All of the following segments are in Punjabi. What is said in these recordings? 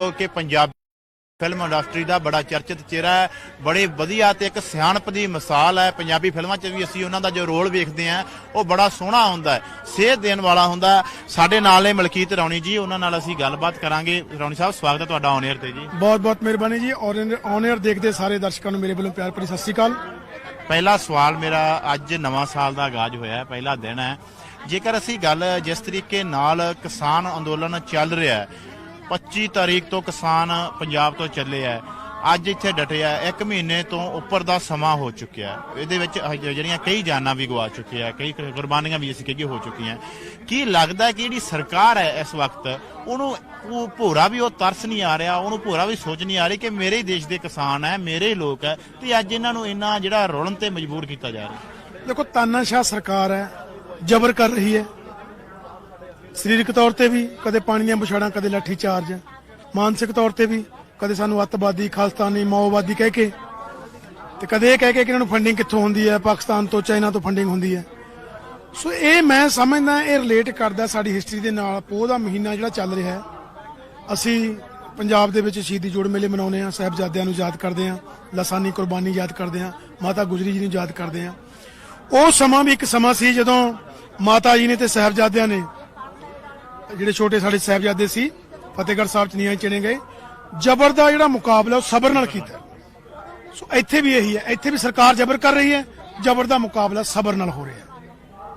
ਜੋ ਕਿ ਪੰਜਾਬ ਫਿਲਮ ਇੰਡਸਟਰੀ ਦਾ ਬੜਾ ਚਰਚਿਤ ਚਿਹਰਾ ਹੈ ਬੜੇ ਵਧੀਆ ਤੇ ਇੱਕ ਸਿਆਣਪ ਦੀ ਮਿਸਾਲ ਹੈ। ਪੰਜਾਬੀ ਫਿਲਮਾਂ 'ਚ ਵੀ ਅਸੀਂ ਉਹਨਾਂ ਦਾ ਜੋ ਰੋਲ ਵੇਖਦੇ ਹਾਂ ਉਹ ਬੜਾ ਸੋਹਣਾ ਹੁੰਦਾ ਹੈ ਸੇਧ ਦੇਣ ਵਾਲਾ ਹੁੰਦਾ। ਸਾਡੇ ਨਾਲ ਨੇ ਮਲਕੀਤ ਰੌਣੀ ਜੀ ਉਹਨਾਂ ਨਾਲ ਅਸੀਂ ਗੱਲਬਾਤ ਕਰਾਂਗੇ। ਰੌਣੀ ਸਾਹਿਬ ਸਵਾਗਤ ਹੈ ਤੁਹਾਡਾ ਔਨ 에ਅਰ ਤੇ ਜੀ। ਬਹੁਤ ਬਹੁਤ ਮਿਹਰਬਾਨੀ ਜੀ। ਔਨ 에ਅਰ ਦੇਖਦੇ ਸਾਰੇ ਦਰਸ਼ਕਾਂ ਨੂੰ ਮੇਰੇ ਵੱਲੋਂ ਪਿਆਰ ਭਰੀ ਸਤਿ ਸ਼੍ਰੀ ਅਕਾਲ। ਪਹਿਲਾ ਸਵਾਲ ਮੇਰਾ ਅੱਜ ਨਵਾਂ ਸਾਲ ਦਾ ਆਗਾਜ਼ ਹੋਇਆ ਹੈ ਪਹਿਲਾ ਦਿਨ ਹੈ। ਜੇਕਰ ਅਸੀਂ ਗੱਲ ਜਿਸ ਤਰੀਕੇ ਨਾਲ ਕਿਸਾਨ ਅੰਦੋਲਨ ਚੱਲ ਰਿਹਾ ਹੈ 25 ਤਾਰੀਖ ਤੋਂ ਕਿਸਾਨ ਪੰਜਾਬ ਤੋਂ ਚੱਲੇ ਹੈ ਅੱਜ ਇੱਥੇ ਡਟਿਆ ਇੱਕ ਮਹੀਨੇ ਤੋਂ ਉੱਪਰ ਦਾ ਸਮਾਂ ਹੋ ਚੁੱਕਿਆ। ਇਹਦੇ ਵਿੱਚ ਜਿਹੜੀਆਂ ਕਈ ਜਾਨਾਂ ਵੀ ਗਵਾ ਚੁੱਕੇ ਆ, ਕਈ ਕੁਰਬਾਨੀਆਂ ਵੀ ਅਸੀਂ ਕਹੀਏ ਹੋ ਚੁੱਕੀਆਂ। ਕੀ ਲੱਗਦਾ ਕਿ ਜਿਹੜੀ ਸਰਕਾਰ ਹੈ ਇਸ ਵਕਤ, ਉਹਨੂੰ ਉਹ ਭੋਰਾ ਵੀ ਉਹ ਤਰਸ ਨਹੀਂ ਆ ਰਿਹਾ, ਉਹਨੂੰ ਭੋਰਾ ਵੀ ਸੋਚ ਨਹੀਂ ਆ ਰਹੀ ਕਿ ਮੇਰੇ ਹੀ ਦੇਸ਼ ਦੇ ਕਿਸਾਨ ਹੈ, ਮੇਰੇ ਹੀ ਲੋਕ ਹੈ, ਤੇ ਅੱਜ ਇਹਨਾਂ ਨੂੰ ਇੰਨਾ ਜਿਹੜਾ ਰੁਲਣ ਤੇ ਮਜਬੂਰ ਕੀਤਾ ਜਾ ਰਿਹਾ। ਦੇਖੋ, ਤਾਨਾਸ਼ਾਹ ਸਰਕਾਰ ਹੈ, ਜ਼ਬਰ ਕਰ ਰਹੀ ਹੈ। ਸਰੀਰਕ ਤੌਰ ਤੇ ਵੀ ਕਦੇ ਪਾਣੀ ਦੀਆਂ ਬੁਛਾੜਾਂ ਕਦੇ ਲਾਠੀ ਚਾਰਜ। ਮਾਨਸਿਕ ਤੌਰ ਤੇ ਵੀ ਕਦੇ ਸਾਨੂੰ ਅੱਤਵਾਦੀ, ਖਾਲਸਤਾਨੀ, ਮਾਓਵਾਦੀ ਕਹਿ ਕੇ ਤੇ ਕਦੇ ਇਹ ਕਹਿ ਕੇ ਕਿ ਇਹਨਾਂ ਨੂੰ ਫੰਡਿੰਗ ਕਿੱਥੋਂ ਹੁੰਦੀ ਹੈ? ਪਾਕਿਸਤਾਨ ਤੋਂ, ਚਾਈਨਾ ਤੋਂ ਫੰਡਿੰਗ ਹੁੰਦੀ ਹੈ। ਸੋ ਇਹ ਮੈਂ ਸਮਝਦਾ, ਇਹ ਰਿਲੇਟ ਕਰਦਾ ਸਾਡੀ ਹਿਸਟਰੀ ਦੇ ਨਾਲ, ਪੋਹ ਦਾ ਮਹੀਨਾ ਜਿਹੜਾ ਚੱਲ ਰਿਹਾ ਹੈ। ਅਸੀਂ ਪੰਜਾਬ ਦੇ ਵਿੱਚ ਸ਼ਹੀਦੀ ਜੋੜ ਮੇਲੇ ਮਨਾਉਂਦੇ ਆ ਸਾਹਿਬਜ਼ਾਦਿਆਂ ਨੂੰ ਯਾਦ ਕਰਦੇ ਆ ਲਸਾਨੀ ਕੁਰਬਾਨੀ ਯਾਦ ਕਰਦੇ ਆ ਮਾਤਾ ਗੁਜਰੀ ਜੀ ਨੂੰ ਯਾਦ ਕਰਦੇ ਆ ਉਹ ਸਮਾਂ ਵੀ ਇੱਕ ਸਮਾਂ ਸੀ ਜਦੋਂ ਮਾਤਾ ਜੀ ਨੇ ਤੇ ਸਾਹਿਬਜ਼ਾਦਿਆਂ ਨੇ ਜਿਹੜੇ ਛੋਟੇ ਸਾਡੇ ਸਾਹਿਬਜ਼ਾਦੇ ਸੀ, ਫਤਿਹਗੜ੍ਹ ਸਾਹਿਬ ਚ ਨੀਹਾਂ 'ਚ ਚਿਣੇ ਗਏ, ਜ਼ਬਰ ਦਾ ਜਿਹੜਾ ਮੁਕਾਬਲਾ ਉਹ ਸਬਰ ਨਾਲ ਕੀਤਾ। ਸੋ ਇੱਥੇ ਵੀ ਇਹੀ ਹੈ, ਇੱਥੇ ਵੀ ਸਰਕਾਰ ਜ਼ਬਰ ਕਰ ਰਹੀ ਹੈ, ਜ਼ਬਰ ਦਾ ਮੁਕਾਬਲਾ ਸਬਰ ਨਾਲ ਹੋ ਰਿਹਾ ਹੈ।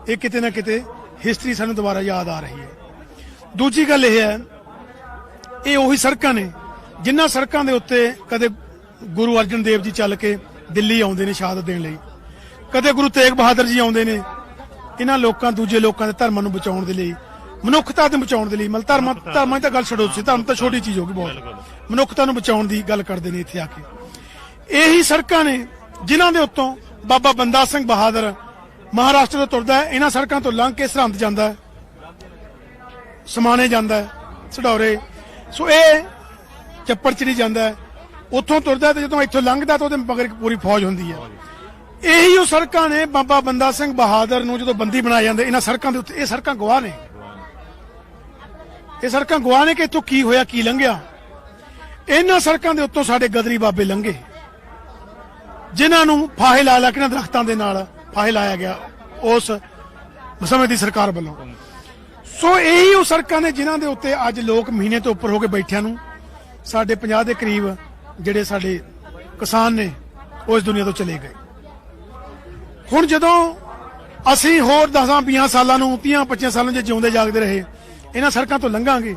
ਇਹ ਕਿਤੇ ਨਾ ਕਿਤੇ ਹਿਸਟਰੀ ਸਾਨੂੰ ਦੁਬਾਰਾ ਯਾਦ ਆ ਰਹੀ ਹੈ। ਦੂਜੀ ਗੱਲ ਇਹ ਹੈ, ਇਹ ਉਹੀ ਸੜਕਾਂ ਨੇ, ਜਿਨ੍ਹਾਂ ਸੜਕਾਂ ਦੇ ਉੱਤੇ ਕਦੇ ਗੁਰੂ ਅਰਜਨ ਦੇਵ ਜੀ ਚੱਲ ਕੇ ਦਿੱਲੀ ਆਉਂਦੇ ਨੇ ਸ਼ਹਾਦਤ ਦੇਣ ਲਈ, ਕਦੇ ਗੁਰੂ ਤੇਗ ਬਹਾਦਰ ਜੀ ਆਉਂਦੇ ਨੇ, ਇਹਨਾਂ ਲੋਕਾਂ, ਦੂਜੇ ਲੋਕਾਂ ਦੇ ਧਰਮਾਂ ਨੂੰ ਬਚਾਉਣ ਦੇ ਲਈ ਮਨੁੱਖਤਾ ਨੂੰ ਬਚਾਉਣ ਦੇ ਲਈ ਮਤਲਬ ਧਰਮਾਂ ਧਰਮਾਂ ਦੀ ਤਾਂ ਗੱਲ ਛੱਡੋ ਤੁਸੀਂ ਧਰਮ ਤਾਂ ਛੋਟੀ ਚੀਜ਼ ਹੋਗੀ ਬਹੁਤ। ਮਨੁੱਖਤਾ ਨੂੰ ਬਚਾਉਣ ਦੀ ਗੱਲ ਕਰਦੇ ਨੇ ਇੱਥੇ ਆ ਕੇ। ਇਹੀ ਸੜਕਾਂ ਨੇ ਜਿਨ੍ਹਾਂ ਦੇ ਉੱਤੋਂ ਬਾਬਾ ਬੰਦਾ ਸਿੰਘ ਬਹਾਦਰ ਮਹਾਰਾਸ਼ਟਰ ਤੋਂ ਤੁਰਦਾ ਹੈ ਇਹਨਾਂ ਸੜਕਾਂ ਤੋਂ ਲੰਘ ਕੇ ਸਰਹੰਦ ਜਾਂਦਾ ਹੈ ਸਮਾਣੇ ਜਾਂਦਾ ਹੈ ਸਡੌਰੇ। ਸੋ ਇਹ ਚੱਪੜ ਚੜੀ ਜਾਂਦਾ ਹੈ ਉੱਥੋਂ ਤੁਰਦਾ ਹੈ ਤੇ ਜਦੋਂ ਇੱਥੋਂ ਲੰਘਦਾ ਤਾਂ ਉਹਦੇ ਮਗਰ ਇੱਕ ਪੂਰੀ ਫੌਜ ਹੁੰਦੀ ਹੈ। ਇਹੀ ਉਹ ਸੜਕਾਂ ਨੇ ਬਾਬਾ ਬੰਦਾ ਸਿੰਘ ਬਹਾਦਰ ਨੂੰ ਜਦੋਂ ਬੰਦੀ ਬਣਾਏ ਜਾਂਦੇ ਇਹਨਾਂ ਸੜਕਾਂ ਦੇ ਉੱਤੇ ਇਹ ਸੜਕਾਂ ਗਵਾਹ ਨੇ। ਇਹ ਸੜਕਾਂ ਗਵਾਹ ਨੇ ਕਿ ਇੱਥੋਂ ਕੀ ਹੋਇਆ, ਕੀ ਲੰਘਿਆ? ਇਹਨਾਂ ਸੜਕਾਂ ਦੇ ਉੱਤੋਂ ਸਾਡੇ ਗਦਰੀ ਬਾਬੇ ਲੰਘੇ। ਜਿਨ੍ਹਾਂ ਨੂੰ ਫਾਹੇ ਲਾ ਲਾ ਕੇ ਨਾ ਦਰਖਤਾਂ ਦੇ ਨਾਲ ਫਾਹੇ ਲਾਇਆ ਗਿਆ ਉਸ ਸਮੇਂ ਦੀ ਸਰਕਾਰ ਵੱਲੋਂ। ਸੋ ਇਹੀ ਉਹ ਸੜਕਾਂ ਨੇ ਜਿਨ੍ਹਾਂ ਦੇ ਉੱਤੇ ਅੱਜ ਲੋਕ ਮਹੀਨੇ ਤੋਂ ਉੱਪਰ ਹੋ ਕੇ ਬੈਠਿਆਂ ਨੂੰ ਸਾਡੇ 50 ਦੇ ਕਰੀਬ ਜਿਹੜੇ ਸਾਡੇ ਕਿਸਾਨ ਨੇ, ਉਹ ਇਸ ਦੁਨੀਆ ਤੋਂ ਚਲੇ ਗਏ। ਹੁਣ ਜਦੋਂ ਅਸੀਂ ਹੋਰ 10 20 ਸਾਲਾਂ ਨੂੰ 30 25 ਸਾਲਾਂ ਜੇ ਜਿਉਂਦੇ ਜਾਗਦੇ ਰਹੇ ਇਹਨਾਂ ਸੜਕਾਂ ਤੋਂ ਲੰਘਾਂਗੇ।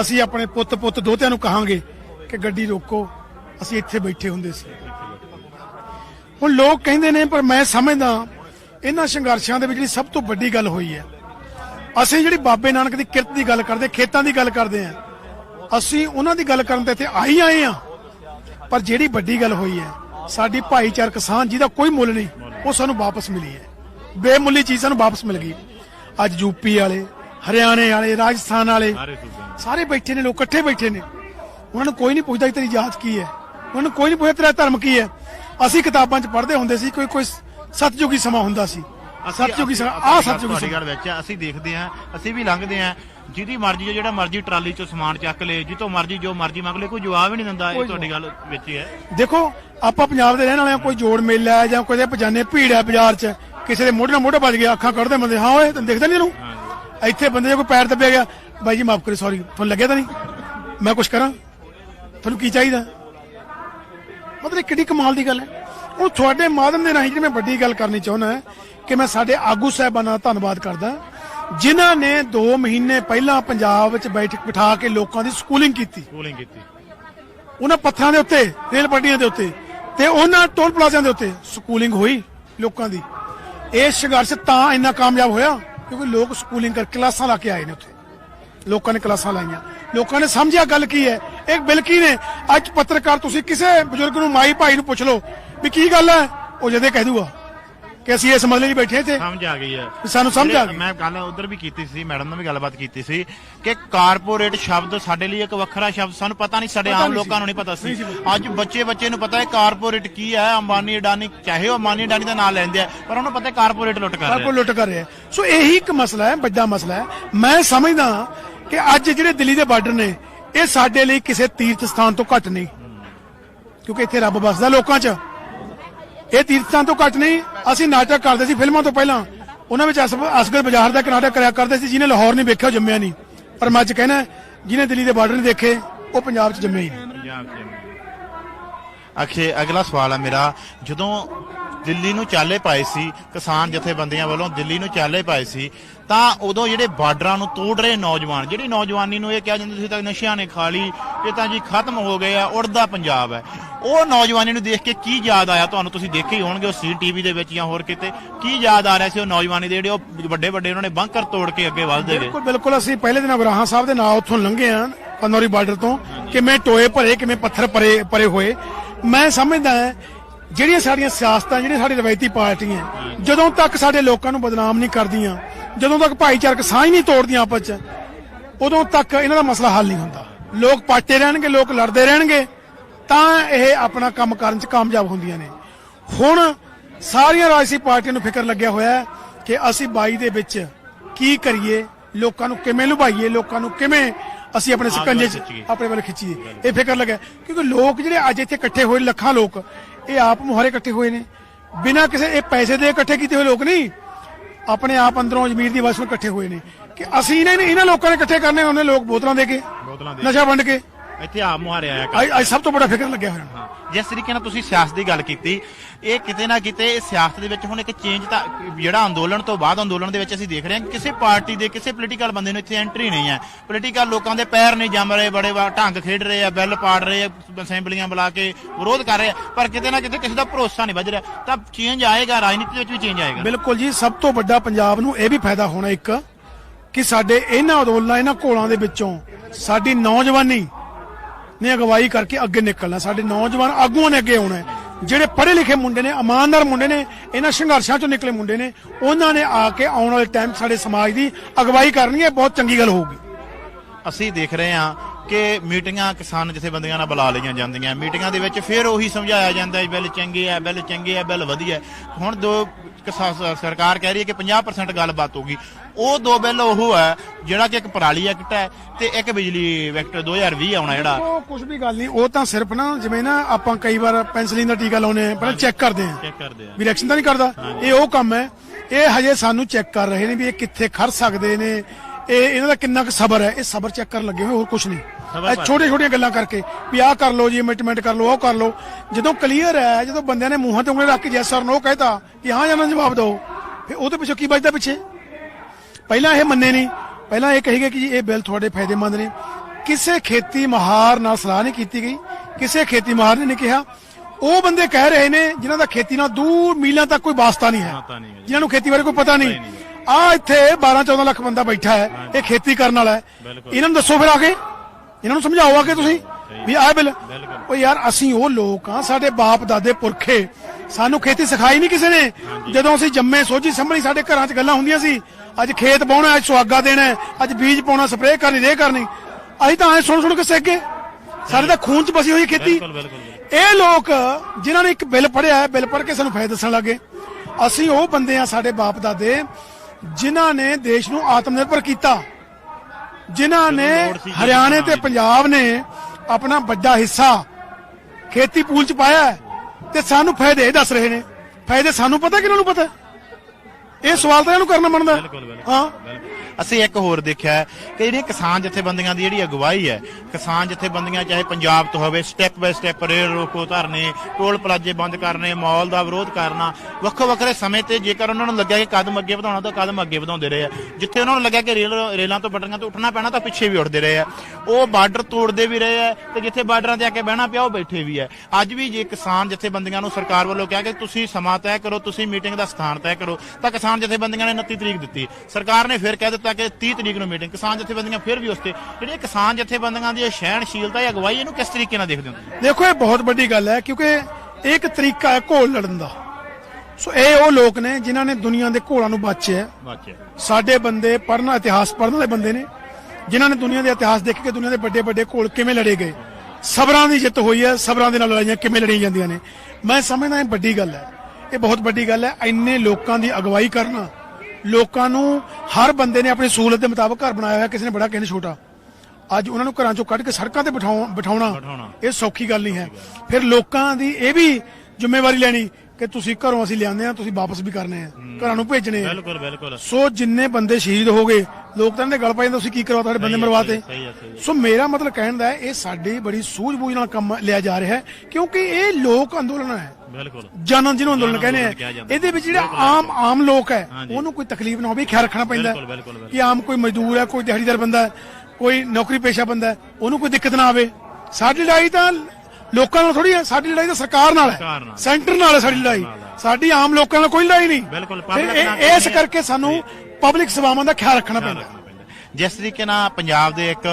ਅਸੀਂ ਆਪਣੇ ਪੁੱਤ ਪੁੱਤ ਦੋਤਿਆਂ ਨੂੰ ਕਹਾਂਗੇ ਕਿ ਗੱਡੀ ਰੋਕੋ। ਅਸੀਂ ਇੱਥੇ ਬੈਠੇ ਹੁੰਦੇ ਸੀ। ਹੁਣ ਲੋਕ ਕਹਿੰਦੇ ਨੇ, ਪਰ ਮੈਂ ਸਮਝਦਾ ਇਹਨਾਂ ਸੰਘਰਸ਼ਾਂ ਦੇ ਵਿੱਚ ਜਿਹੜੀ ਸਭ ਤੋਂ ਵੱਡੀ ਗੱਲ ਹੋਈ ਹੈ। ਅਸੀਂ ਜਿਹੜੀ ਬਾਬੇ ਨਾਨਕ ਦੀ ਕਿਰਤ ਦੀ ਗੱਲ ਕਰਦੇ, ਖੇਤਾਂ ਦੀ ਗੱਲ ਕਰਦੇ ਆ ਅਸੀਂ ਉਹਨਾਂ ਦੀ ਗੱਲ ਕਰਨ ਤੇ ਇੱਥੇ ਆਈ ਆਏ ਆ ਪਰ ਜਿਹੜੀ ਵੱਡੀ ਗੱਲ ਹੋਈ ਹੈ, ਸਾਡੀ ਭਾਈਚਾਰਕ ਕਿਸਾਨ ਜਿਹਦਾ ਕੋਈ ਮੁੱਲ ਨਹੀਂ, ਉਹ ਸਾਨੂੰ ਵਾਪਸ ਮਿਲੀ ਹੈ। ਬੇਮੁੱਲੀ ਚੀਜ਼ ਸਾਨੂੰ ਵਾਪਸ ਮਿਲ ਗਈ। ਅੱਜ ਯੂਪੀ ਵਾਲੇ ਹਰਿਆਣੇ ਵਾਲੇ ਰਾਜਸਥਾਨ ਵਾਲੇ। ਸਾਰੇ ਬੈਠੇ ਨੇ ਲੋਕ ਇਕੱਠੇ ਬੈਠੇ ਨੇ। ਉਹਨਾਂ ਨੂੰ ਕੋਈ ਨਹੀਂ ਪੁੱਛਦਾ ਕਿ ਤੇਰੀ ਜਾਤ ਕੀ ਹੈ। ਉਹਨਾਂ ਨੂੰ ਕੋਈ ਨਹੀਂ ਪੁੱਛਦਾ ਤੇਰਾ ਧਰਮ ਕੀ ਹੈ। ਅਸੀਂ ਕਿਤਾਬਾਂ 'ਚ ਪੜ੍ਹਦੇ ਹੁੰਦੇ ਸੀ ਕੋਈ ਕੋਈ ਸਤਜੁਗੀ ਸਮਾਂ ਹੁੰਦਾ ਸੀ। ਸਤਜੁਗੀ ਸਮਾਂ ਆ ਸਤਜੁਗੀ ਸਮਾਂ। ਵਿੱਚ ਅਸੀਂ ਦੇਖਦੇ ਹਾਂ ਅਸੀਂ ਵੀ ਲੰਘਦੇ ਹਾਂ। ਜਿਹਦੀ ਮਰਜ਼ੀ ਜਿਹੜਾ ਮਰਜ਼ੀ ਟਰਾਲੀ ਚੋਂ ਸਮਾਨ ਚੱਕ ਲੇ ਜਿੱਤੋਂ ਮਰਜ਼ੀ ਜੋ ਮਰਜ਼ੀ ਮੰਗ ਲੇ ਕੋਈ ਜਵਾਬ ਹੀ ਨਹੀਂ ਦਿੰਦਾ ਇਹ ਤੁਹਾਡੀ ਗੱਲ ਵਿੱਚ ਹੀ ਹੈ। ਦੇਖੋ ਆਪਾਂ ਪੰਜਾਬ ਦੇ ਰਹਿਣ ਵਾਲੇ ਕੋਈ ਜੋੜ ਮੇਲਾ ਜਾਂ ਕੋਈ ਦੇ ਪਜਾਨੇ ਭੀੜ ਹੈ ਬਾਜ਼ਾਰ 'ਚ ਕਿਸੇ ਦੇ ਮੋਢੇ ਨਾਲ ਮੋਢਾ ਵੱਜ ਗਿਆ ਅੱਖਾਂ ਕੱਢਦੇ ਬੰਦੇ ਹਾਂ ਓਏ ਤੈਨੂੰ ਦਿਖਦਾ ਨਹੀਂ ਇਹਨੂੰ? ਇੱਥੇ ਬੰਦੇ ਦੇ ਕੋਈ ਪੈਰ ਦੱਬਿਆ ਗਿਆ। ਬਾਈ ਜੀ ਮਾਫ ਕਰੇ ਸੌਰੀ ਤੁਹਾਨੂੰ ਲੱਗਿਆ ਤਾਂ ਨਹੀਂ? ਮੈਂ ਕੁਝ ਕਰਾਂ? ਤੁਹਾਨੂੰ ਕੀ ਚਾਹੀਦਾ? ਮਤਲਬ ਕਿੱਡੀ ਕਮਾਲ ਦੀ ਗੱਲ ਹੈ। ਉਹ ਤੁਹਾਡੇ ਮਾਧਮ ਦੇ ਰਾਹੀਂ ਜਿਹੜੀ ਮੈਂ ਵੱਡੀ ਗੱਲ ਕਰਨੀ ਚਾਹੁੰਦਾ ਕਿ ਮੈਂ ਸਾਡੇ ਆਗੂ ਸਾਹਿਬਾਨਾਂ ਦਾ ਧੰਨਵਾਦ ਕਰਦਾ। ਜਿਨ੍ਹਾਂ ਨੇ 2 ਮਹੀਨੇ ਪਹਿਲਾਂ ਪੰਜਾਬ ਵਿੱਚ ਬੈਠਕ ਬਿਠਾ ਕੇ ਲੋਕਾਂ ਦੀ ਸਕੂਲਿੰਗ ਕੀਤੀ। ਸਕੂਲਿੰਗ ਕੀਤੀ। ਉਹਨਾਂ ਪੱਥਰਾਂ ਦੇ ਉੱਤੇ ਰੇਲ ਪੱਟੀਆਂ ਦੇ ਉੱਤੇ ਤੇ ਉਹਨਾਂ ਟੋਲ ਪਲਾਜ਼ਿਆਂ ਦੇ ਉੱਤੇ ਸਕੂਲਿੰਗ ਹੋਈ ਲੋਕਾਂ ਦੀ। ਇਹ ਸੰਘਰਸ਼ ਤਾਂ ਇੰਨਾ ਕਾਮਯਾਬ ਹੋਇਆ ਕਿਉਂਕਿ ਲੋਕ ਸਕੂਲਿੰਗ ਕਰ ਕਲਾਸਾਂ ਲਾ ਕੇ ਆਏ ਨੇ ਉੱਥੇ। ਲੋਕਾਂ ਨੇ ਕਲਾਸਾਂ ਲਾਈਆਂ। ਲੋਕਾਂ ਨੇ ਸਮਝਿਆ ਗੱਲ ਕੀ ਹੈ? ਇੱਕ ਬਿਲਕੀ ਨੇ, ਅੱਜ ਪੱਤਰਕਾਰ ਤੁਸੀਂ ਕਿਸੇ ਬਜ਼ੁਰਗ ਨੂੰ ਮਾਈ ਭਾਈ ਨੂੰ ਪੁੱਛ ਲਓ ਵੀ ਕੀ ਗੱਲ ਹੈ? ਉਹ ਜਦੇ ਕਹਿ ਦੂਗਾ। ਕਿ ਅਸੀਂ ਇਸ ਮਸਲੇ ਲਈ ਬੈਠੇ ਇੱਥੇ? ਸਮਝ ਆ ਗਈ ਹੈ। ਸਾਨੂੰ ਸਮਝ ਆ ਗਈ। ਮੈਂ ਗੱਲ ਉਧਰ ਵੀ ਕੀਤੀ ਸੀ ਮੈਡਮ ਨਾਲ ਵੀ ਗੱਲਬਾਤ ਕੀਤੀ ਸੀ ਕਿ ਕਾਰਪੋਰੇਟ ਸ਼ਬਦ ਸਾਡੇ ਲਈ ਇੱਕ ਵੱਖਰਾ ਸ਼ਬਦ ਸਾਨੂੰ ਪਤਾ ਨਹੀਂ ਸਾਡੇ ਆਮ ਲੋਕਾਂ। ਨੂੰ ਨਹੀਂ ਪਤਾ ਸੀ। ਅੱਜ ਬੱਚੇ ਬੱਚੇ ਨੂੰ ਪਤਾ ਹੈ ਕਾਰਪੋਰੇਟ ਕੀ ਹੈ ਅੰਬਾਨੀ ਅਡਾਨੀ ਚਾਹੇ ਉਹ ਅੰਬਾਨੀ ਅਡਾਨੀ ਦਾ ਨਾਮ ਲੈਂਦੇ ਆ ਪਰ ਉਹਨੂੰ ਪਤਾ ਕਾਰਪੋਰੇਟ ਲੁੱਟ ਕਰ ਰਿਹਾ ਕੋ ਲੁੱਟ ਕਰ ਰਿਹਾ। ਸੋ ਇਹੀ ਇੱਕ ਮਸਲਾ ਹੈ ਵੱਡਾ ਮਸਲਾ ਹੈ। ਮੈਂ ਸਮਝਦਾ ਕਿ ਅੱਜ ਜਿਹੜੇ ਦਿੱਲੀ ਦੇ ਬਾਰਡਰ ਨੇ ਇਹ ਸਾਡੇ ਲਈ ਕਿਸੇ ਤੀਰਥ ਸਥਾਨ ਤੋਂ ਘੱਟ ਨਹੀਂ। ਕਿਉਂਕਿ ਇੱਥੇ ਰੱਬ ਵਸਦਾ ਲੋਕਾਂ 'ਚ। ਇਹ ਤੀਰਥਾਂ ਤੋਂ ਘੱਟ ਨਹੀਂ, ਅਸੀਂ ਨਾਟਕ ਕਰਦੇ ਸੀ ਫਿਲਮਾਂ ਤੋਂ ਪਹਿਲਾਂ। ਉਹਨਾਂ ਵਿੱਚ ਅਸਗਰ ਬਾਜ਼ਾਰ ਦਾ ਇੱਕ ਨਾਟਕ ਕਰਿਆ ਕਰਦੇ ਸੀ, ਜਿਹਨੇ ਲਾਹੌਰ ਨਹੀਂ ਵੇਖਿਆ ਜੰਮਿਆ ਨਹੀਂ। ਪਰ ਮੈਂ ਅੱਜ ਕਹਿਣਾ ਜਿਹਨੇ ਦਿੱਲੀ ਦੇ ਬਾਰਡਰ ਨਹੀਂ ਦੇਖੇ, ਉਹ ਪੰਜਾਬ 'ਚ ਜੰਮਿਆ ਹੀ ਨਹੀਂ। ਅਖੇ, ਅਗਲਾ ਸਵਾਲ ਹੈ ਮੇਰਾ। ਜਦੋਂ ਦਿੱਲੀ ਨੂੰ ਚਾਲੇ ਪਾਏ ਸੀ, ਕਿਸਾਨ ਜਥੇਬੰਦੀਆਂ ਵੱਲੋਂ ਦਿੱਲੀ ਨੂੰ ਚਾਲੇ ਪਾਏ ਸੀ, ਤਾਂ ਉਦੋਂ ਜਿਹੜੇ ਬਾਰਡਰਾਂ ਨੂੰ ਤੋੜ ਰਹੇ ਨੌਜਵਾਨ, ਜਿਹੜੀ ਨੌਜਵਾਨੀ ਨੂੰ ਇਹ ਕਿਹਾ ਜਾਂਦਾ ਸੀ, ਤਾਂ ਨਸ਼ਿਆਂ ਨੇ ਖਾ ਲਈ, ਇਹ ਤਾਂ ਜੀ ਖਤਮ ਹੋ ਗਏ ਆ, ਉੜਦਾ ਪੰਜਾਬ ਹੈ। ਉਹ ਨੌਜਵਾਨੀ ਨੂੰ ਦੇਖ ਕੇ ਕੀ ਯਾਦ ਆਇਆ? ਤੁਹਾਨੂੰ ਤੁਸੀਂ ਦੇਖੇ ਹੀ ਹੋਣਗੇ ਉਹ ਸੀ ਟੀਵੀ ਦੇ ਵਿੱਚ ਜਾਂ ਹੋਰ ਕਿਤੇ। ਕੀ ਯਾਦ ਆ ਰਿਹਾ ਸੀ ਉਹ ਨੌਜਵਾਨੀ ਦੇ ਜਿਹੜੇ ਉਹ ਵੱਡੇ ਵੱਡੇ ਉਹਨਾਂ ਨੇ ਬੰਕਰ ਤੋੜ ਕੇ ਅੱਗੇ ਵਧਦੇ ਗਏ? ਬਿਲਕੁਲ ਬਿਲਕੁਲ। ਅਸੀਂ ਪਹਿਲੇ ਦਿਨ ਗੁਰਾਹਾਂ ਸਾਹਿਬ ਦੇ ਨਾਲ ਉੱਥੋਂ ਲੰਘੇ ਆ ਪੰਨੌਰੀ ਬਾਰਡਰ ਤੋਂ ਕਿਵੇਂ ਟੋਏ ਭਰੇ ਕਿਵੇਂ ਪੱਥਰ ਭਰੇ ਭਰੇ ਹੋਏ। ਮੈਂ ਸਮਝਦਾ ਹਾਂ ਜਿਹੜੀਆਂ ਸਾਡੀਆਂ ਸਿਆਸਤਾਂ ਜਿਹੜੀਆਂ ਸਾਡੀ ਰਵਾਇਤੀ ਪਾਰਟੀਆਂ ਜਦੋਂ ਤੱਕ ਸਾਡੇ ਲੋਕਾਂ ਨੂੰ ਬਦਨਾਮ ਨਹੀਂ ਕਰਦੀਆਂ ਜਦੋਂ ਤੱਕ ਭਾਈਚਾਰਕ ਸਾਂਝ ਨਹੀਂ ਤੋੜਦੀਆਂ ਆਪਸ 'ਚ ਉਦੋਂ ਤੱਕ ਇਹਨਾਂ ਦਾ ਮਸਲਾ ਹੱਲ ਨਹੀਂ ਹੁੰਦਾ। ਲੋਕ ਪਾਟੇ ਰਹਿਣਗੇ ਲੋਕ ਲੜਦੇ ਰਹਿਣਗੇ। ਤਾਂ ਇਹ ਆਪਣਾ ਕੰਮ ਕਰਨ 'ਚ ਕਾਮਯਾਬ ਹੁੰਦੀਆਂ ਨੇ। ਹੁਣ ਸਾਰੀਆਂ ਰਾਜਸੀ ਪਾਰਟੀਆਂ ਨੂੰ ਫਿਕਰ ਲੱਗਿਆ ਹੋਇਆ ਹੈ ਕਿ ਅਸੀਂ 22 ਦੇ ਵਿੱਚ ਕੀ ਕਰੀਏ ਲੋਕਾਂ ਨੂੰ ਕਿਵੇਂ ਲੁਭਾਈਏ ਲੋਕਾਂ ਨੂੰ ਕਿਵੇਂ ਅਸੀਂ ਆਪਣੇ ਸਕੰਜੇ 'ਚ। ਆਪਣੇ ਵੱਲ ਖਿੱਚੀਏ। ਇਹ ਫਿਕਰ ਲੱਗਿਆ ਕਿਉਂਕਿ ਲੋਕ ਜਿਹੜੇ ਅੱਜ ਇੱਥੇ ਇਕੱਠੇ ਹੋਏ ਲੱਖਾਂ ਲੋਕ ਇਹ ਆਪ ਮੁਹਾਰੇ ਇਕੱਠੇ ਹੋਏ ਨੇ। ਬਿਨਾਂ ਕਿਸੇ ਇਹ ਪੈਸੇ ਦੇ ਇਕੱਠੇ ਕੀਤੇ ਹੋਏ ਲੋਕ ਨਹੀਂ ਆਪਣੇ ਆਪ ਅੰਦਰੋਂ ਜ਼ਮੀਰ ਦੀ ਵਸੋਂ ਇਕੱਠੇ ਹੋਏ ਨੇ। ਕਿ ਅਸੀਂ ਇਹਨਾਂ ਇਹਨਾਂ ਲੋਕਾਂ ਨੇ ਇਕੱਠੇ ਕਰਨੇ ਉਹਨੇ ਲੋਕ ਬੋਤਲਾਂ ਦੇ ਕੇ ਨਸ਼ਾ ਵੰਡ ਕੇ ਇੱਥੇ ਆ ਮੁਹਾਰੇ ਆਇਆ ਅੱਜ ਅੱਜ ਸਭ ਤੋਂ ਵੱਡਾ ਫਿਕਰ ਲੱਗਿਆ ਹੋਇਆ ਹਾਂ। ਜਿਸ ਤਰੀਕੇ ਨਾਲ ਤੁਸੀਂ ਸਿਆਸਤ ਦੀ ਗੱਲ ਕੀਤੀ ਇਹ ਕਿਤੇ ਨਾ ਕਿਤੇ ਸਿਆਸਤ ਦੇ ਵਿੱਚ ਹੁਣ ਇੱਕ ਚੇਂਜ ਤਾਂ ਜਿਹੜਾ ਅੰਦੋਲਨ ਤੋਂ ਬਾਅਦ ਅੰਦੋਲਨ ਦੇ ਵਿੱਚ ਅਸੀਂ ਦੇਖ ਰਹੇ ਹਾਂ ਕਿਸੇ ਪਾਰਟੀ ਦੇ ਕਿਸੇ ਪੋਲੀਟੀਕਲ ਬੰਦੇ ਨੂੰ ਇੱਥੇ ਐਂਟਰੀ ਨਹੀਂ ਹੈ। ਪੋਲੀਟੀਕਲ ਲੋਕਾਂ ਦੇ ਪੈਰ ਨਹੀਂ ਜੰਮ ਰਹੇ ਬੜੇ ਢੰਗ ਖੇਡ ਰਹੇ ਆ ਬਿੱਲ ਪਾੜ ਰਹੇ ਆ ਅਸੈਂਬਲੀਆਂ ਬੁਲਾ ਕੇ ਵਿਰੋਧ ਕਰ ਰਹੇ ਆ ਪਰ ਕਿਤੇ ਨਾ ਕਿਤੇ ਕਿਸੇ ਦਾ ਭਰੋਸਾ ਨਹੀਂ ਵੱਜ ਰਿਹਾ। ਤਾਂ ਚੇਂਜ ਆਏਗਾ ਰਾਜਨੀਤੀ ਦੇ ਵਿੱਚ ਵੀ ਚੇਂਜ ਆਏਗਾ। ਬਿਲਕੁਲ ਜੀ ਸਭ ਤੋਂ ਵੱਡਾ ਪੰਜਾਬ ਨੂੰ ਇਹ ਵੀ ਫਾਇਦਾ ਹੋਣਾ ਇੱਕ ਕਿ ਸਾਡੇ ਇਹਨਾਂ ਅੰਦੋਲਨਾਂ ਇਹਨਾਂ ਘੋਲਾਂ ਦੇ ਵਿੱਚੋਂ ਸਾਡੀ ਨੌਜਵਾਨੀ ਨੇ ਅਗਵਾਈ ਕਰਕੇ ਅੱਗੇ ਨਿਕਲਣਾ। ਸਾਡੇ ਨੌਜਵਾਨ ਆਗੂਆਂ ਨੇ ਅੱਗੇ ਆਉਣਾ ਜਿਹੜੇ ਪੜ੍ਹੇ ਲਿਖੇ ਮੁੰਡੇ ਨੇ, ਇਮਾਨਦਾਰ ਮੁੰਡੇ ਨੇ, ਇਹਨਾਂ ਸੰਘਰਸ਼ਾਂ ਚੋਂ ਨਿਕਲੇ ਮੁੰਡੇ ਨੇ, ਉਹਨਾਂ ਨੇ ਆ ਕੇ ਆਉਣ ਵਾਲੇ ਟਾਈਮ ਸਾਡੇ ਸਮਾਜ ਦੀ ਅਗਵਾਈ ਕਰਨੀ ਹੈ। ਬਹੁਤ ਚੰਗੀ ਗੱਲ ਹੋਊਗੀ। ਅਸੀਂ ਦੇਖ ਰਹੇ ਹਾਂ ਕਿ ਮੀਟਿੰਗਾਂ ਕਿਸਾਨ ਜਥੇਬੰਦੀਆਂ ਨਾਲ ਬੁਲਾ ਲਈਆਂ ਜਾਂਦੀਆਂ। ਮੀਟਿੰਗਾਂ ਦੇ ਵਿੱਚ ਫਿਰ ਉਹੀ ਸਮਝਾਇਆ ਜਾਂਦਾ ਹੈ, ਬਿੱਲ ਚੰਗੇ ਆ, ਬਿੱਲ ਚੰਗੇ ਆ, ਬਿੱਲ ਵਧੀਆ ਹੁਣ ਦੋ ਸਰਕਾਰ ਕਹਿ ਰਹੀ ਹੈ ਕਿ 50% ਗੱਲਬਾਤ ਹੋਗੀ ਉਹ ਦੋ ਬਿੱਲ ਉਹ ਹੈ ਜਿਹੜਾ ਕਿ ਇੱਕ ਪਰਾਲੀ ਐਕਟ ਹੈ ਤੇ ਇੱਕ ਬਿਜਲੀ ਐਕਟ 2020 ਆਉਣਾ ਜਿਹੜਾ। ਉਹ ਕੁਝ ਵੀ ਗੱਲ ਨਹੀਂ ਉਹ ਤਾਂ ਸਿਰਫ ਨਾ ਜਿਵੇਂ ਨਾ ਆਪਾਂ ਕਈ ਵਾਰ ਪੈਨਸਲਿਨ ਦਾ ਟੀਕਾ ਲਾਉਨੇ ਆ ਪਹਿਲਾਂ ਚੈੱਕ ਕਰਦੇ ਆ ਚੈੱਕ ਕਰਦੇ ਆ ਵੀ ਇਲੈਕਸ਼ਨ ਤਾਂ ਨਹੀਂ ਕਰਦਾ। ਇਹ ਉਹ ਕੰਮ ਹੈ ਇਹ ਹਜੇ ਸਾਨੂੰ ਚੈੱਕ ਕਰ ਰਹੇ ਨੇ ਵੀ ਇਹ ਕਿੱਥੇ ਖੜ ਸਕਦੇ ਨੇ ਇਹ ਇਹਨਾਂ ਦਾ ਕਿੰਨਾ ਕੁ ਸਬਰ ਹੈ ਇਹ ਸਬਰ ਚੈੱਕ ਕਰਨ ਲੱਗੇ ਹੋਏ ਹੋਰ ਕੁਝ ਨਹੀਂ। ਸਬਰ ਇਹ ਪਰ- ਛੋਟੇ ਛੋਟੀਆਂ ਗੱਲਾਂ ਕਰਕੇ ਵੀ ਆਹ ਕਰ ਲਓ ਜੀ ਅਮਿਟਮੈਂਟ ਕਰ ਲਓ ਉਹ ਕਰ ਲਓ। ਜਦੋਂ ਕਲੀਅਰ ਹੈ ਜਦੋਂ ਬੰਦਿਆਂ ਨੇ ਮੂੰਹਾਂ ਤੇ ਉਂਗਲੇ ਰੱਖ ਕੇ ਜੈਸ ਸਰ ਨੋ ਕਹਿਤਾ ਕਿ ਹਾਂ ਜਾਂ ਨਾ ਜਵਾਬ ਦਿਓ ਫਿਰ ਉਹਦੇ ਪਿੱਛੋਂ ਕੀ ਬਚਦਾ ਪਿੱਛੇ? ਪਹਿਲਾਂ ਇਹ ਮੰਨੇ ਨਹੀਂ ਪਹਿਲਾਂ ਇਹ ਕਹੀ ਗਏ ਕਿ ਜੀ ਇਹ ਬਿੱਲ ਤੁਹਾਡੇ ਫਾਇਦੇਮੰਦ ਨੇ। ਕਿਸੇ ਖੇਤੀ ਮਹਾਰ ਨਾਲ ਸਲਾਹ ਨਹੀਂ ਕੀਤੀ ਗਈ। ਕਿਸੇ ਖੇਤੀ ਮਹਾਰ ਨੇ ਨਹੀਂ ਕਿਹਾ। ਉਹ ਬੰਦੇ ਕਹਿ ਰਹੇ ਨੇ ਜਿਨ੍ਹਾਂ ਦਾ ਖੇਤੀ ਨਾਲ ਦੂਰ ਮੀਲਾਂ ਤੱਕ ਕੋਈ ਵਾਸਤਾ ਨਹੀਂ ਹੈ। ਜਿਨ੍ਹਾਂ ਨੂੰ ਖੇਤੀ ਬਾਰੇ ਕੋਈ ਪਤਾ ਨਹੀਂ। ਆ ਇੱਥੇ 12 14 ਲੱਖ ਬੰਦਾ ਬੈਠਾ ਹੈ। ਇਹ ਖੇਤੀ ਕਰਨ ਵਾਲਾ ਹੈ। ਇਹਨਾਂ ਨੂੰ ਦੱਸੋ ਫਿਰ ਆ ਕੇ। ਇਹਨਾਂ ਨੂੰ ਸਮਝਾਓ ਆ ਕੇ ਤੁਸੀਂ ਵੀ ਆਹ ਬਿੱਲ। ਉਹ ਯਾਰ ਅਸੀਂ ਉਹ ਲੋਕ ਆ ਸਾਡੇ ਬਾਪ ਦਾਦੇ ਪੁਰਖੇ। ਸਾਨੂੰ ਖੇਤੀ ਸਿਖਾਈ ਨਹੀਂ ਕਿਸੇ ਨੇ। ਜਦੋਂ ਅਸੀਂ ਜੰਮੇ ਸੋਝੀ ਸੰਭਲੀ ਸਾਡੇ ਘਰਾਂ 'ਚ ਗੱਲਾਂ ਹੁੰਦੀਆਂ ਸੀ ਅੱਜ ਖੇਤ ਬਾਉਣਾ ਅੱਜ ਸੁਹਾਗਾ ਦੇਣਾ ਅੱਜ ਬੀਜ ਪਾਉਣਾ ਸਪਰੇਅ ਕਰਨੀ ਰੇ ਕਰਨੀ ਅਸੀਂ ਤਾਂ ਐ ਸੁਣ ਸੁਣ ਕੇ ਸਿੱਖ ਗਏ। ਸਾਡੇ ਤਾਂ ਖੂਨ 'ਚ ਬਸੀ ਹੋਈ ਖੇਤੀ। ਇਹ ਲੋਕ ਜਿਨ੍ਹਾਂ ਨੇ ਇੱਕ ਬਿੱਲ ਪੜਿਆ ਹੈ ਬਿੱਲ ਪੜ੍ਹ ਕੇ ਸਾਨੂੰ ਫਾਇਦਾ ਦੱਸਣ ਲੱਗੇ। ਅਸੀਂ ਉਹ ਬੰਦੇ ਆ ਸਾਡੇ ਬਾਪ ਦਾਦੇ ਜਿਨ੍ਹਾਂ ਨੇ ਦੇਸ਼ ਨੂੰ ਆਤਮ ਨਿਰਭਰ ਕੀਤਾ। ਜਿਨ੍ਹਾਂ ਨੇ ਹਰਿਆਣੇ ਤੇ। ਪੰਜਾਬ ਨੇ ਆਪਣਾ ਵੱਡਾ ਹਿੱਸਾ ਖੇਤੀ ਪੂਲ ਚ ਪਾਇਆ ਤੇ ਸਾਨੂੰ ਫਾਇਦੇ ਦੱਸ ਰਹੇ ਨੇ ਫਾਇਦੇ ਸਾਨੂੰ ਪਤਾ ਕਿ ਇਹਨਾਂ ਨੂੰ ਪਤਾ? ਇਹ ਸਵਾਲ ਤਾਂ ਇਹਨੂੰ ਕਰਨਾ ਬਣਦਾ। ਹੈ। ਅਸੀਂ ਇੱਕ ਹੋਰ ਦੇਖਿਆ ਹੈ ਕਿ ਜਿਹੜੀਆਂ ਕਿਸਾਨ ਜਥੇਬੰਦੀਆਂ ਦੀ ਜਿਹੜੀ ਅਗਵਾਈ ਹੈ ਕਿਸਾਨ ਜਥੇਬੰਦੀਆਂ ਚਾਹੇ ਪੰਜਾਬ ਤੋਂ ਹੋਵੇ ਸਟੈਪ ਬਾਏ ਸਟੈਪ ਰੇਲ ਰੋਕੋ ਧਰਨੇ ਟੋਲ ਪਲਾਜੇ ਬੰਦ ਕਰਨੇ ਮਾਲ ਦਾ ਵਿਰੋਧ ਕਰਨਾ ਵੱਖੋ ਵੱਖਰੇ ਸਮੇਂ ਤੇ ਜੇਕਰ ਉਹਨਾਂ ਨੂੰ ਲੱਗਿਆ ਕਿ ਕਦਮ ਅੱਗੇ ਵਧਾਉਣਾ ਤਾਂ ਕਦਮ ਅੱਗੇ ਵਧਾਉਂਦੇ ਰਹੇ ਆ। ਜਿੱਥੇ ਉਹਨਾਂ ਨੂੰ ਲੱਗਿਆ ਕਿ ਰੇਲ ਰੇਲਾਂ ਤੋਂ ਬਟਰੀਆਂ ਤੋਂ ਉੱਠਣਾ ਪੈਣਾ ਤਾਂ ਪਿੱਛੇ ਵੀ ਉੱਠਦੇ ਰਹੇ ਆ। ਉਹ ਬਾਰਡਰ ਤੋੜਦੇ ਵੀ ਰਹੇ ਆ ਤੇ ਜਿੱਥੇ ਬਾਰਡਰਾਂ ਤੇ ਆ ਕੇ ਬਹਿਣਾ ਪਿਆ ਉਹ ਬੈਠੇ ਵੀ ਆ। ਅੱਜ ਵੀ ਜੇ ਕਿਸਾਨ ਜਥੇਬੰਦੀਆਂ ਨੂੰ ਸਰਕਾਰ ਵੱਲੋਂ ਕਿਹਾ ਕਿ ਤੁਸੀਂ ਸਮਾਂ ਤੈਅ ਕਰੋ ਤੁਸੀਂ ਮੀਟਿੰਗ ਦਾ ਸਥਾਨ ਤੈਅ ਕਰੋ ਤਾਂ ਕਿਸਾਨ ਜਥੇਬੰਦੀਆਂ ਨੇ 29 ਤਰੀਕ ਦਿੱਤੀ। ਸਰਕਾਰ ਨੇ ਫਿਰ ਕਹਿ ਦਿੱਤਾ ਕਿ 30 ਤਰੀਕ ਨੂੰ ਮੀਟਿੰਗ ਕਿਸਾਨ ਜਥੇਬੰਦੀਆਂ ਫਿਰ ਵੀ ਉਸ ਤੇ। ਜਿਹੜੀਆਂ ਕਿਸਾਨ ਜਥੇਬੰਦੀਆਂ ਦੀ ਸਹਿਣਸ਼ੀਲਤਾ ਜਾਂ ਅਗਵਾਈ ਇਹਨੂੰ ਕਿਸ ਤਰੀਕੇ ਨਾਲ ਦੇਖਦੇ ਹੋ? ਦੇਖੋ ਇਹ ਬਹੁਤ ਵੱਡੀ ਗੱਲ ਹੈ ਕਿਉਂਕਿ ਇਹ ਇੱਕ ਤਰੀਕਾ ਹੈ ਘੋਲ ਲੜਨ ਦਾ। ਸੋ ਇਹ ਉਹ ਲੋਕ ਨੇ ਜਿਨ੍ਹਾਂ ਨੇ ਦੁਨੀਆ ਦੇ ਘੋਲਾਂ ਨੂੰ ਬਾਚਿਆ। ਸਾਡੇ ਬੰਦੇ ਪੜ੍ਹਨਾ ਇਤਿਹਾਸ ਪੜ੍ਹਨ ਵਾਲੇ ਬੰਦੇ ਨੇ ਜਿਨ੍ਹਾਂ ਨੇ ਦੁਨੀਆ ਦੇ ਇਤਿਹਾਸ ਦੇਖ ਕੇ ਦੁਨੀਆ ਦੇ ਵੱਡੇ ਵੱਡੇ ਘੋਲ ਕਿਵੇਂ ਲੜੇ ਗਏ। ਸਬਰਾਂ ਦੀ ਜਿੱਤ ਹੋਈ ਹੈ ਸਬਰਾਂ ਦੇ ਨਾਲ ਲੜਾਈਆਂ ਕਿਵੇਂ ਲੜੀਆਂ ਜਾਂਦੀਆਂ ਨੇ। ਮੈਂ ਸਮਝਦਾ ਇਹ ਵੱਡੀ ਗੱਲ ਹੈ। ਇਹ ਬਹੁਤ ਵੱਡੀ ਗੱਲ ਹੈ ਇੰਨੇ ਲੋਕਾਂ ਦੀ ਅਗਵਾਈ ਕਰਨਾ। ਲੋਕਾਂ ਨੂੰ ਹਰ ਬੰਦੇ ਨੇ ਆਪਣੀ ਸਹੂਲਤ ਦੇ ਮੁਤਾਬਕ ਘਰ ਬਣਾਇਆ ਹੋਇਆ ਕਿਸੇ ਨੇ ਬੜਾ ਕਿਸੇ ਨੇ ਛੋਟਾ। ਅੱਜ ਉਹਨਾਂ ਨੂੰ ਘਰਾਂ ਚੋਂ ਕੱਢ ਕੇ ਸੜਕਾਂ ਤੇ ਬਿਠਾਉ- ਬਿਠਾਉਣਾ ਬਿਠਾਉਣਾ। ਇਹ ਸੌਖੀ ਗੱਲ ਨਹੀਂ ਹੈ। ਫਿਰ ਲੋਕਾਂ ਦੀ ਇਹ ਵੀ ਜ਼ਿੰਮੇਵਾਰੀ ਲੈਣੀ ਕਿ ਤੁਸੀਂ ਘਰੋਂ ਅਸੀਂ ਲਿਆਉਂਦੇ ਆ ਤੁਸੀਂ ਵਾਪਸ ਵੀ ਕਰਨੇ ਆ। ਘਰਾਂ ਨੂੰ ਭੇਜਣੇ ਆ। ਬਿਲਕੁਲ ਬਿਲਕੁਲ। ਸੋ ਜਿੰਨੇ ਬੰਦੇ ਸ਼ਹੀਦ ਹੋ ਗਏ ਲੋਕ ਤਾਂ ਇਹਦੇ ਗੱਲ ਪੈ ਜਾਂਦੇ ਤੁਸੀਂ ਕੀ ਕਰਵਾ ਤੁਹਾਡੇ ਬੰਦੇ ਮਰਵਾਤੇ ਸੋ ਮੇਰਾ ਮਤਲਬ ਕਹਿਣ ਦਾ ਇਹ ਸਾਡੀ ਬੜੀ ਸੂਝ-ਬੂਝ ਨਾਲ ਕੰਮ ਲਿਆ ਜਾ ਰਿਹਾ ਹੈ ਕਿਉਂਕਿ ਇਹ ਲੋਕ ਅੰਦੋਲਨ ਹੈ। ਬਿਲਕੁਲ। ਜਨ ਜਿਹਨੂੰ ਅੰਦੋਲਨ ਕਹਿੰਦੇ ਆ। ਇਹਦੇ ਵਿੱਚ ਜਿਹੜਾ ਆਮ ਆਮ ਲੋਕ ਹੈ। ਉਹਨੂੰ ਕੋਈ ਤਕਲੀਫ ਨਾ ਹੋਵੇ ਖਿਆਲ ਰੱਖਣਾ ਪੈਂਦਾ। ਕਿ ਆਮ ਕੋਈ ਮਜ਼ਦੂਰ ਹੈ ਕੋਈ ਦਿਹਾੜੀਦਾਰ ਬੰਦਾ ਹੈ ਕੋਈ ਨੌਕਰੀ ਪੇਸ਼ਾ ਬੰਦਾ ਹੈ ਉਹਨੂੰ ਕੋਈ ਦਿੱਕਤ ਨਾ ਆਵੇ। ਸਾਡੀ ਲੜਾਈ ਤਾਂ ਲੋਕਾਂ ਨਾਲ ਥੋੜੀ ਹੈ ਸਾਡੀ ਲੜਾਈ ਤਾਂ ਸਰਕਾਰ ਨਾਲ ਸਰਕਾਰ ਹੈ ਨਾਲ। ਸੈਂਟਰ ਨਾਲ ਹੈ ਸਾਡੀ ਲੜਾਈ। ਸਾਡੀ ਆਮ ਲੋਕਾਂ ਨਾਲ ਕੋਈ ਲੜਾਈ ਨਹੀਂ। ਬਿਲਕੁਲ, ਫਿਰ public ਇਹ- ਨਾਲ ਇਸ ਹੈ। ਕਰਕੇ ਸਾਨੂੰ ਪਬਲਿਕ ਸੇਵਾਵਾਂ ਦਾ ਖਿਆਲ ਰੱਖਣਾ ਪੈਂਦਾ। ਜਿਸ ਤਰੀਕੇ ਨਾਲ ਪੰਜਾਬ ਦੇ ਇੱਕ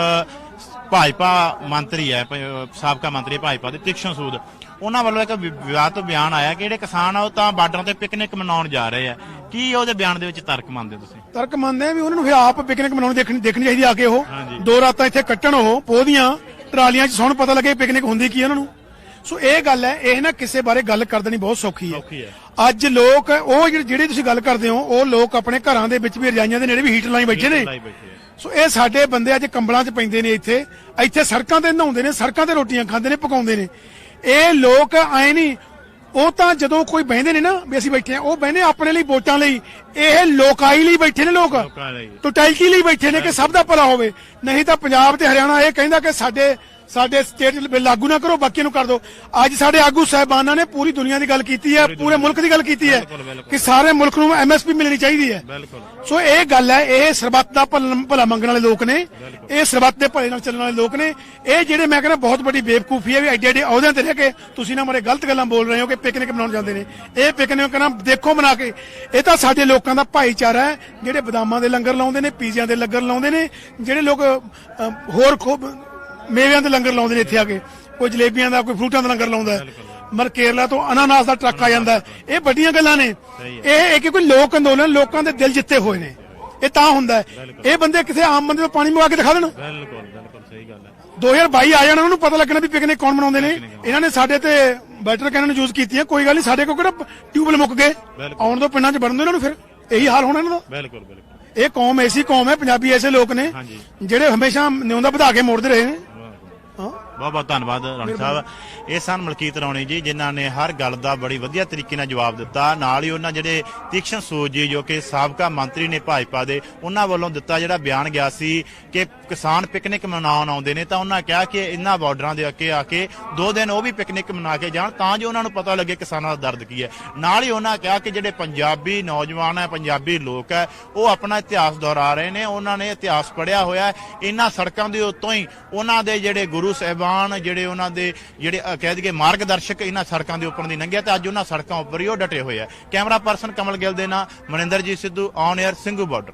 ਭਾਜਪਾ ਮੰਤਰੀ ਹੈ ਪ- ਸਾਬਕਾ ਮੰਤਰੀ ਭਾਜਪਾ ਦੇ ਤਿਕਸ਼ਨ ਸੂਦ ਉਹਨਾਂ ਵੱਲੋਂ ਇੱਕ ਵਿ- ਵਿਵਾਦ ਤੋਂ ਬਿਆਨ ਆਇਆ ਕਿ ਜਿਹੜੇ ਕਿਸਾਨ ਆ ਉਹ ਤਾਂ ਬਾਰਡਰਾਂ ਤੇ ਪਿਕਨਿਕ ਮਨਾਉਣ ਜਾ ਰਹੇ ਆ। ਕੀ ਉਹਦੇ ਬਿਆਨ ਦੇ ਵਿੱਚ ਤਰਕ ਮੰਨਦੇ ਤੁਸੀਂ? ਤਰਕ ਮੰਨਦੇ ਆ ਵੀ ਉਹਨਾਂ ਨੂੰ ਫਿਰ ਆਪ ਪਿਕਨਿਕ ਮਨਾਉਣੀ ਦੇਖਣੀ ਦੇਖਣੀ ਚਾਹੀਦੀ ਆ ਕੇ ਉਹ। ਹਾਂਜੀ। ਦੋ ਰਾਤਾਂ ਇੱਥੇ ਕੱਟਣ ਉਹ ਪੋਦੀਆਂ ਟਰਾਲੀਆਂ 'ਚ ਸੌਣ ਪਤਾ ਲੱਗੇ ਪਿਕਨਿਕ ਹੁੰਦੀ ਕੀ ਹੈ ਉਹਨਾਂ ਨੂੰ। ਸੋ ਇਹ ਗੱਲ ਹੈ ਇਹ ਨਾ ਕਿਸੇ ਬਾਰੇ ਗੱਲ ਕਰ ਦੇਣੀ ਬਹੁਤ ਸੌਖੀ ਹੈ। ਸੌਖੀ ਹੈ। ਅੱਜ ਲੋਕ ਉਹ ਜਿਹੜੇ ਜਿਹੜੇ ਤੁਸੀਂ ਗੱਲ ਕਰਦੇ ਹੋ ਉਹ ਲੋਕ ਆਪਣੇ ਘਰਾਂ ਦੇ ਵਿੱਚ ਵੀ ਰਜਾਈਆਂ ਦੇ ਨੇੜੇ ਵੀ ਹੀਟਰ ਲਾਈ ਬੈਠੇ ਨੇ। ਲਾਈ ਬੈਠੇ ਆ। ਸੋ ਇਹ ਸਾਡੇ ਬੰਦੇ ਅੱਜ ਕੰਬਲਾਂ 'ਚ ਪੈਂਦੇ ਨੇ ਇੱਥੇ। ਇੱਥੇ ਸੜਕਾਂ ਤੇ ਨਹਾਉਂਦੇ ਨੇ ਸੜਕਾਂ ਤੇ ਰੋਟੀਆਂ ਖਾਂਦੇ ਨੇ ਪਕਾਉਂਦੇ ਨੇ। ਇਹ ਲੋਕ ਆਏ ਨਹੀਂ ਉਹ ਤਾਂ ਜਦੋਂ ਕੋਈ ਬਹਿੰਦੇ ਨੇ ਨਾ ਵੀ ਅਸੀਂ ਬੈਠੇ ਆ ਉਹ ਬਹਿੰਦੇ ਆਪਣੇ ਲਈ ਵੋਟਾਂ ਲਈ। ਇਹ ਲੋਕਾਈ ਲਈ ਬੈਠੇ ਨੇ ਲੋਕ। ਲੋਕਾਂ ਲਈ। ਟੋਟੈਲਿਟੀ ਲਈ ਬੈਠੇ ਨੇ ਕਿ ਸਭ ਦਾ ਭਲਾ ਹੋਵੇ। ਨਹੀਂ ਤਾਂ ਪੰਜਾਬ ਤੇ ਹਰਿਆਣਾ ਇਹ ਕਹਿੰਦਾ ਕਿ ਸਾਡੇ ਸਾਡੇ ਸਟੇਟ ਲਾਗੂ ਨਾ ਕਰੋ ਬਾਕੀ ਨੂੰ ਕਰ ਦਿਓ। ਅੱਜ ਸਾਡੇ ਆਗੂ ਸਾਹਿਬਾਨਾਂ ਨੇ ਪੂਰੀ ਦੁਨੀਆ ਦੀ ਗੱਲ ਕੀਤੀ ਹੈ ਪੂਰੇ ਮੁਲਕ ਦੀ ਗੱਲ ਕੀਤੀ ਹੈ। ਕਿ ਸਾਰੇ ਮੁਲਕ ਨੂੰ ਐਮਐਸਪੀ ਮਿਲਣੀ ਚਾਹੀਦੀ ਹੈ। ਸੋ ਇਹ ਗੱਲ ਹੈ ਇਹ ਸਰਬੱਤ ਦਾ ਭਲ- ਮੰਗਣ ਵਾਲੇ ਲੋਕ ਨੇ ਇਹ ਸਰਬੱਤ ਦੇ ਭਲੇ ਨਾਲ ਚੱਲਣ ਵਾਲੇ ਲੋਕ ਨੇ। ਇਹ ਜਿਹੜੇ ਮੈਂ ਕਹਿੰਦਾ ਬਹੁਤ ਵੱਡੀ ਬੇਵਕੂਫੀ ਹੈ ਵੀ ਐਡੇ ਐਡੇ ਅਹੁਦਿਆਂ ਤੇ ਰਹਿ ਕੇ ਤੁਸੀਂ ਨਾ ਮਾਰੇ ਗਲਤ ਗੱਲਾਂ ਬੋਲ ਰਹੇ ਹੋ ਕਿ ਪਿਕਨਿਕ ਮਨਾਉਣ ਜਾਂਦੇ ਨੇ। ਇਹ ਪਿਕਨਿਕ ਨਾ ਦੇਖੋ ਬਣਾ ਕੇ। ਇਹ ਤਾਂ ਸਾਡੇ ਲੋਕਾਂ ਦਾ ਭਾਈਚਾਰਾ ਹੈ ਜਿਹੜੇ ਬਦਾਮਾਂ ਦੇ ਲੰਗਰ ਲਾਉਂਦੇ ਨੇ ਪੀਜ਼ਿਆਂ ਦੇ ਲੰਗਰ ਲਾਉਂਦੇ ਨੇ ਜਿਹੜੇ ਲੋਕ ਹੋਰ ਖੂਬ ਮੇਵਿਆਂ ਦੇ ਲੰਗਰ ਲਾਉਂਦੇ ਨੇ ਇੱਥੇ ਆ ਕੇ। ਕੋਈ ਜਲੇਬੀਆਂ ਦਾ ਕੋਈ ਫਰੂਟਾਂ ਦਾ ਲੰਗਰ ਲਾਉਂਦਾ ਹੈ। ਮਰ ਕੇਰਲਾ ਤੋਂ ਅਨਾਨਾਸ ਦਾ ਟਰੱਕ ਆ ਜਾਂਦਾ ਹੈ। ਇਹ ਵੱਡੀਆਂ ਗੱਲਾਂ ਨੇ। ਇਹ ਇੱਕ ਕੋਈ ਲੋਕ ਅੰਦੋਲਨ ਲੋਕਾਂ ਦੇ ਦਿਲ ਜਿੱਤੇ ਹੋਏ ਨੇ। ਇਹ ਤਾਂ ਹੁੰਦਾ ਹੈ। ਇਹ ਬੰਦੇ ਕਿਸੇ ਆਮ ਬੰਦੇ ਤੋਂ ਪਾਣੀ ਮੰਗਾ ਕੇ ਦਿਖਾ ਦੇਣ। ਬਿਲਕੁਲ ਬਿਲਕੁਲ ਸਹੀ ਗੱਲ ਹੈ। 2022 ਆ ਜਾਣਾ ਉਹਨਾਂ ਨੂੰ ਪਤਾ ਲੱਗਣਾ ਵੀ ਪਿਕਨਿਕ ਕੌਣ ਮਨਾਉਂਦੇ ਨੇ। ਇਹਨਾਂ ਨੇ ਸਾਡੇ ਤੇ ਬੈਟਰ ਕੈਨਨ ਯੂਜ਼ ਕੀਤੀਆਂ ਕੋਈ ਗੱਲ ਨਹੀਂ ਸਾਡੇ ਕੋਲ ਕਿਹੜਾ ਟਿਊਬਲ ਮੁੱਕ ਗਏ। ਆਉਣ ਤੋਂ ਪਿੰਡਾਂ 'ਚ ਵੜਨ ਦਿਓ ਇਹਨਾਂ ਨੂੰ ਫਿਰ। ਇਹੀ ਹਾਲ ਹੋਣਾ ਇਹਨਾਂ ਦਾ। ਬਿਲਕੁਲ ਬਿਲਕੁਲ। ਇਹ ਕੌਮ ਐਸੀ ਕੌਮ ਹੈ ਪੰਜਾਬੀ ਐਸੇ ਲੋਕ ਨੇ। ਜਿਹੜੇ ਹਮੇਸ਼ਾ ਨਿਉਂਦਾ ਵਧਾ ਕੇ ਮੋੜਦੇ ਰਹੇ ਨੇ ਬਹੁਤ ਬਹੁਤ ਧੰਨਵਾਦ ਰਾਣੀ ਸਾਹਿਬ। ਇਹ ਸਨ ਮਲਕੀਤ ਰੌਣੀ ਜੀ ਜਿਨ੍ਹਾਂ ਨੇ ਹਰ ਗੱਲ ਦਾ ਬੜੀ ਵਧੀਆ ਤਰੀਕੇ ਨਾਲ ਜਵਾਬ ਦਿੱਤਾ। ਨਾਲ ਹੀ ਉਹਨਾਂ ਜਿਹੜੇ ਤੀਕਸ਼ਣ ਸੂਦ ਜੀ ਜੋ ਕਿ ਸਾਬਕਾ ਮੰਤਰੀ ਨੇ ਭਾਜਪਾ ਦੇ ਉਹਨਾਂ ਵੱਲੋਂ ਦਿੱਤਾ ਜਿਹੜਾ ਬਿਆਨ ਗਿਆ ਸੀ ਕਿ ਕਿਸਾਨ ਪਿਕਨਿਕ ਮਨਾਉਣ ਆਉਂਦੇ ਨੇ ਤਾਂ ਉਹਨਾਂ ਕਿਹਾ ਕਿ ਇਹਨਾਂ ਬਾਰਡਰਾਂ ਦੇ ਅੱਗੇ ਆ ਕੇ ਦੋ ਦਿਨ ਉਹ ਵੀ ਪਿਕਨਿਕ ਮਨਾ ਕੇ ਜਾਣ ਤਾਂ ਜੋ ਉਹਨਾਂ ਨੂੰ ਪਤਾ ਲੱਗੇ ਕਿਸਾਨਾਂ ਦਾ ਦਰਦ ਕੀ ਹੈ। ਨਾਲ ਹੀ ਉਹਨਾਂ ਕਿਹਾ ਕਿ ਜਿਹੜੇ ਪੰਜਾਬੀ ਨੌਜਵਾਨ ਹੈ ਪੰਜਾਬੀ ਲੋਕ ਹੈ ਉਹ ਆਪਣਾ ਇਤਿਹਾਸ ਦੁਹਰਾ ਰਹੇ ਨੇ ਉਹਨਾਂ ਨੇ ਇਤਿਹਾਸ ਪੜਿਆ ਹੋਇਆ ਹੈ। ਇਹਨਾਂ ਸੜਕਾਂ ਦੇ ਉੱਤੋਂ ਹੀ ਉਹਨਾਂ ਦੇ ਜਿਹੜੇ ਗੁਰੂ ਸਾਹਿਬਾਨ ਜਿਹੜੇ ਉਹਨਾਂ ਦੇ ਜਿਹੜੇ ਕਹਿ ਦਈਏ ਮਾਰਗਦਰਸ਼ਕ ਇਹਨਾਂ ਸੜਕਾਂ ਦੇ ਉੱਪਰ ਦੀ ਲੰਘਿਆ ਤੇ ਅੱਜ ਉਹਨਾਂ ਸੜਕਾਂ ਉੱਪਰ ਹੀ ਉਹ ਡਟੇ ਹੋਏ ਆ। ਕੈਮਰਾ ਪਰਸਨ ਕਮਲ ਗਿੱਲ ਦੇ ਨਾਲ Maninderjit Sidhu on air Singhu border.